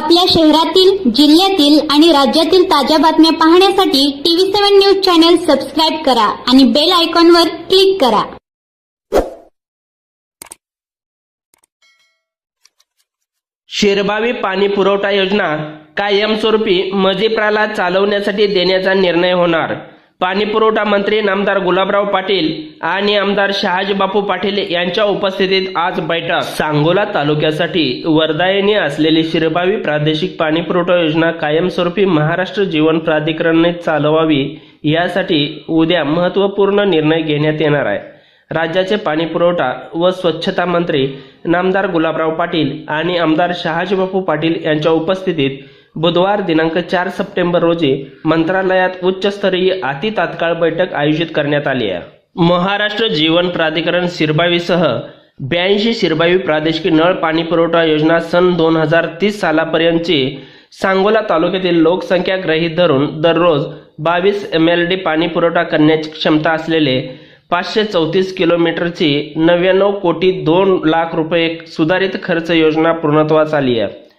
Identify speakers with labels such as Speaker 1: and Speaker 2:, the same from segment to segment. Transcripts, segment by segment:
Speaker 1: आपल्या शहरातील जिल्ह्यातील आणि राज्यातील ताज्या बातम्या पाहण्यासाठी TV seven news channel subscribe करा आणि बेल आयकॉनवर क्लिक करा.
Speaker 2: शिरबावी पाणी पुरवठा योजना कायमस्वरूपी मजिप्राला चालवण्यासाठी देण्याचा निर्णय होणार. पाणी पुरवठा मंत्री नामदार गुलाबराव पाटील आणि आमदार शहाजी बापू पाटील यांच्या उपस्थितीत आज बैठक. सांगोला तालुक्यासाठी वरदायिनी असलेली शिरबावी प्रादेशिक पाणी पुरवठा योजना कायमस्वरूपी महाराष्ट्र जीवन प्राधिकरणाने चालवावी यासाठी उद्या महत्त्वपूर्ण निर्णय घेण्यात येणार आहे. राज्याचे पाणी पुरवठा व स्वच्छता मंत्री नामदार गुलाबराव पाटील आणि आमदार शहाजीबापू पाटील यांच्या उपस्थितीत बुधवार दिनांक चार सप्टेंबर रोजी मंत्रालयात उच्चस्तरीय अति तात्काळ बैठक आयोजित करण्यात आली आहे. महाराष्ट्र जीवन प्राधिकरण शिरबावीसह ब्याऐंशी शिरबावी प्रादेशिक नळ पाणी पुरवठा योजना सन दोन हजार तीस सालापर्यंतची सांगोला तालुक्यातील लोकसंख्या गृहीत धरून दररोज बावीस एम एल डी पाणी पुरवठा करण्याची क्षमता असलेले पाचशे चौतीस किलोमीटरची नव्याण्णव कोटी दोन लाख रुपये सुधारित खर्च योजना पूर्णत्वास आली आहे.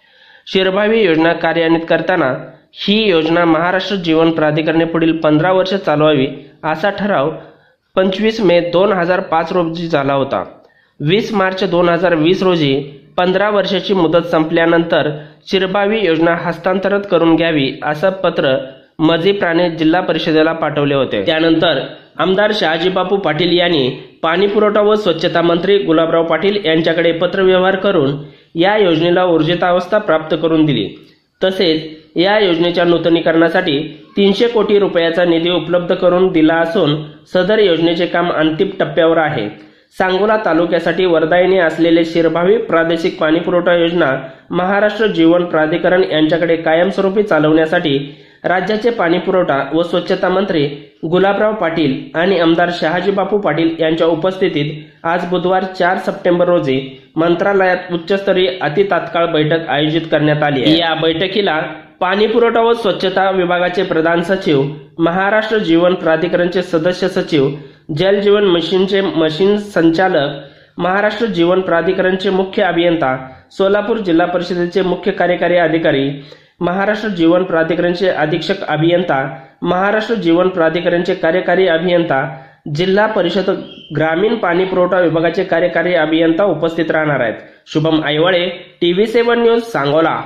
Speaker 2: शिरभावी योजना कार्यान्वित करताना ही योजना महाराष्ट्र जीवन प्राधिकरणे पुढील पंधरा वर्ष चालवावी असा ठराव पंचवीस मे दोन हजार पाच रोजी झाला होता. वीस मार्च दोन हजार वीस रोजी पंधरा वर्षाची मुदत संपल्यानंतर शिरभावी योजना हस्तांतरित करून घ्यावी असं पत्र मजिप्राने जिल्हा परिषदेला पाठवले होते. त्यानंतर आमदार शहाजीबापू पाटील यांनी पाणी पुरवठा व स्वच्छता मंत्री गुलाबराव पाटील यांच्याकडे पत्रव्यवहार करून या योजनेला ऊर्जितावस्था प्राप्त करून दिली. तसेच या योजनेच्या नूतनीकरणासाठी तीनशे कोटी रुपयाचा निधी उपलब्ध करून दिला असून सदर योजनेचे काम अंतिम टप्प्यावर आहे. सांगोला तालुक्यासाठी वरदायिनी असलेले शिरभावी प्रादेशिक पाणीपुरवठा योजना महाराष्ट्र जीवन प्राधिकरण यांच्याकडे कायमस्वरूपी चालवण्यासाठी राज्याचे पाणीपुरवठा व स्वच्छता मंत्री गुलाबराव पाटील आणि आमदार शहाजीबापू पाटील यांच्या उपस्थितीत आज बुधवार चार सप्टेंबर रोजी मंत्रालयात उच्चस्तरीय अति तात्काळ बैठक आयोजित करण्यात आली आहे. या बैठकीला पाणी पुरवठा व स्वच्छता विभागाचे प्रधान सचिव महाराष्ट्र जीवन प्राधिकरणचे सदस्य सचिव जल जीवन मशीनचे मशीन संचालक महाराष्ट्र जीवन प्राधिकरणचे मुख्य अभियंता सोलापूर जिल्हा परिषदेचे मुख्य कार्यकारी अधिकारी महाराष्ट्र जीवन प्राधिकरणचे अधीक्षक अभियंता महाराष्ट्र जीवन प्राधिकरणचे कार्यकारी अभियंता जिल्हा परिषद ग्रामीण पाणी पुरवठा विभागाचे कार्यकारी अभियंता उपस्थित राहणार आहेत. Shubham Aiwale TV seven news Sangola.